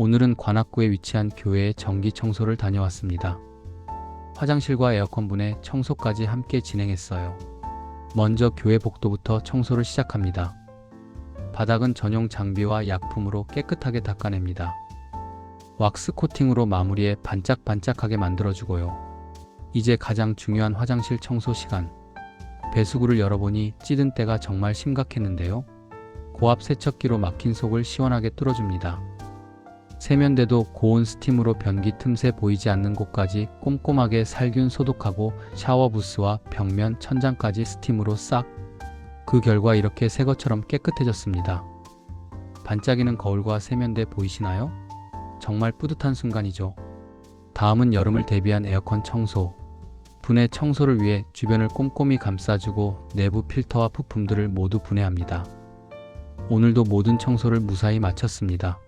오늘은 관악구에 위치한 교회의 정기 청소를 다녀왔습니다. 화장실과 에어컨 분해 청소까지 함께 진행했어요. 먼저 교회 복도부터 청소를 시작합니다. 바닥은 전용 장비와 약품으로 깨끗하게 닦아냅니다. 왁스 코팅으로 마무리해 반짝반짝하게 만들어주고요. 이제 가장 중요한 화장실 청소 시간. 배수구를 열어보니 찌든 때가 정말 심각했는데요. 고압 세척기로 막힌 속을 시원하게 뚫어줍니다. 세면대도 고온 스팀으로 변기 틈새 보이지 않는 곳까지 꼼꼼하게 살균 소독하고 샤워 부스와 벽면 천장까지 스팀으로 싹. 그 결과 이렇게 새 것처럼 깨끗해졌습니다. 반짝이는 거울과 세면대 보이시나요? 정말 뿌듯한 순간이죠. 다음은 여름을 대비한 에어컨 청소. 분해 청소를 위해 주변을 꼼꼼히 감싸주고 내부 필터와 부품들을 모두 분해합니다. 오늘도 모든 청소를 무사히 마쳤습니다.